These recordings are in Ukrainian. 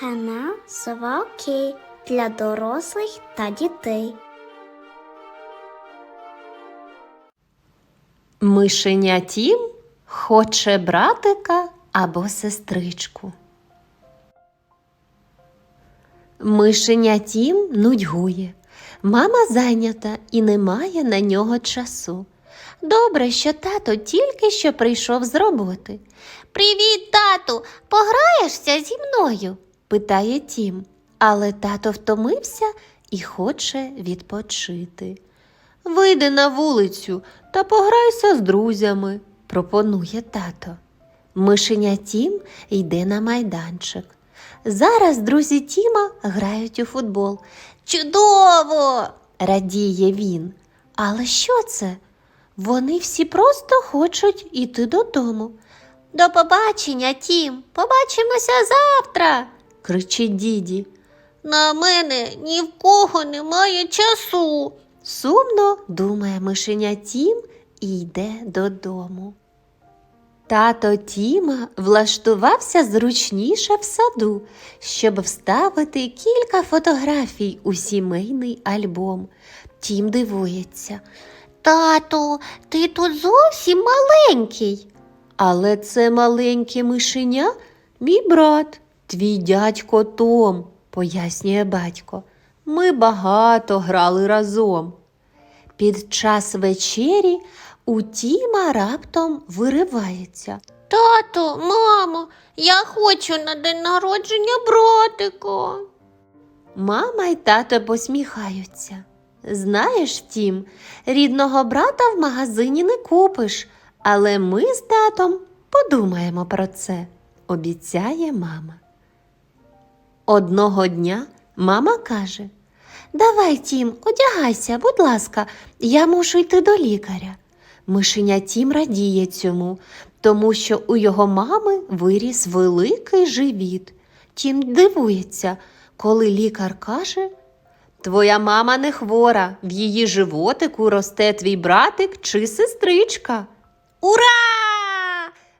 Канал Сова для дорослих та дітей. Мишеня Тім хоче братика або сестричку. Мишеня Тім нудьгує. Мама зайнята і не має на нього часу. Добре, що тато тільки що прийшов з роботи. Привіт, тату, пограєшся зі мною? Питає Тім. Але тато втомився і хоче відпочити. Вийди на вулицю та пограйся з друзями, пропонує тато. Мишеня Тім йде на майданчик. Зараз друзі Тіма грають у футбол. Чудово! радіє він. Але що це? Вони всі просто хочуть іти додому. До побачення, Тім, побачимося завтра, кричить діді. На мене ні в кого немає часу. Сумно думає мишеня Тім і йде додому. Тато Тіма влаштувався зручніше в саду, щоб вставити кілька фотографій у сімейний альбом. Тім дивується. Тату, ти тут зовсім маленький. Але це маленьке мишеня мій брат, твій дядько Том, пояснює батько. Ми багато грали разом. Під час вечері у Тіма раптом виривається. Тату, мамо, я хочу на день народження братика. Мама й тато посміхаються. Знаєш, Тім, рідного брата в магазині не купиш, але ми з татом подумаємо про це, обіцяє мама. Одного дня мама каже: Давай, Тім, одягайся, будь ласка, я мушу йти до лікаря. Мишеня Тім радіє цьому, тому що у його мами виріс великий живіт. Тім дивується, коли лікар каже: Твоя мама не хвора, в її животику росте твій братик чи сестричка. Ура!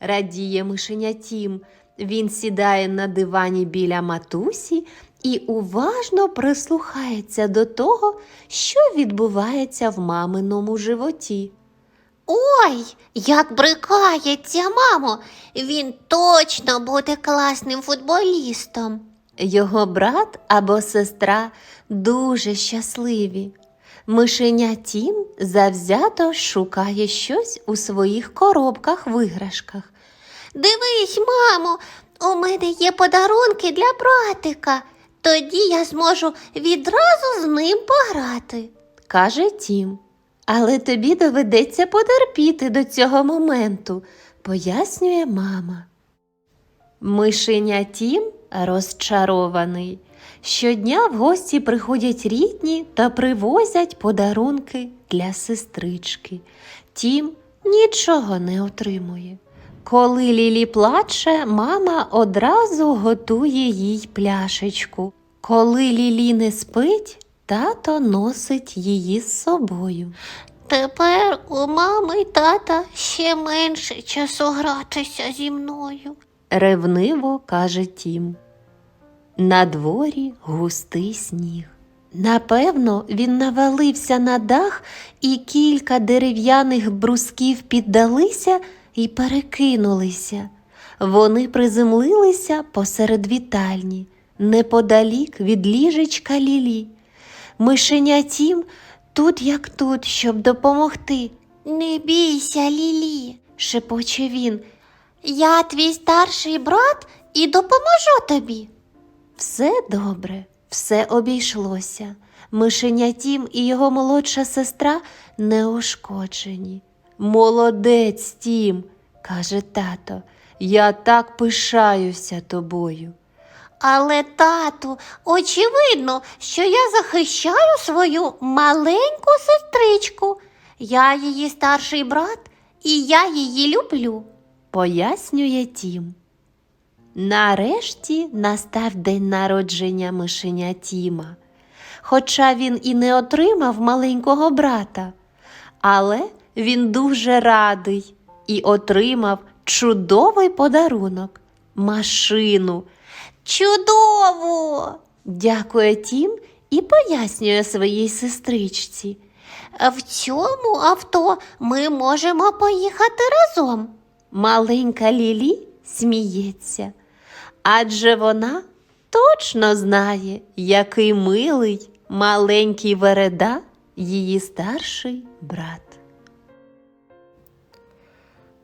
радіє мишеня Тім. Він сідає на дивані біля матусі і уважно прислухається до того, що відбувається в маминому животі. Ой, як брикається, мамо, він точно буде класним футболістом. Його брат або сестра дуже щасливі. Мишеня Тім завзято шукає щось у своїх коробках виграшках. Дивись, мамо, у мене є подарунки для братика. Тоді я зможу відразу з ним пограти, каже Тім. Але тобі доведеться потерпіти до цього моменту, пояснює мама. Мишеня Тім розчарований. Щодня в гості приходять рідні та привозять подарунки для сестрички. Тім нічого не отримує. Коли Лілі плаче, мама одразу готує їй пляшечку. Коли Лілі не спить, тато носить її з собою. Тепер у мами й тата ще менше часу гратися зі мною, ревниво каже Тім. На дворі густий сніг. Напевно, він навалився на дах, і кілька дерев'яних брусків піддалися і перекинулися. Вони приземлилися посеред вітальні, неподалік від ліжечка Лілі. Мишеня Тім тут як тут, щоб допомогти. Не бійся, Лілі, шепоче він. Я твій старший брат і допоможу тобі. Все добре, все обійшлося. Мишеня Тім і його молодша сестра неушкоджені. Молодець, Тім, каже тато, я так пишаюся тобою. Але, тату, очевидно, що я захищаю свою маленьку сестричку. Я її старший брат, і я її люблю, пояснює Тім. Нарешті настав день народження мишеня Тіма. Хоча він і не отримав маленького брата, але він дуже радий і отримав чудовий подарунок машину. Чудово! Дякує Тім і пояснює своїй сестричці. В цьому авто ми можемо поїхати разом. Маленька Лілі сміється, адже вона точно знає, який милий маленький вереда її старший брат.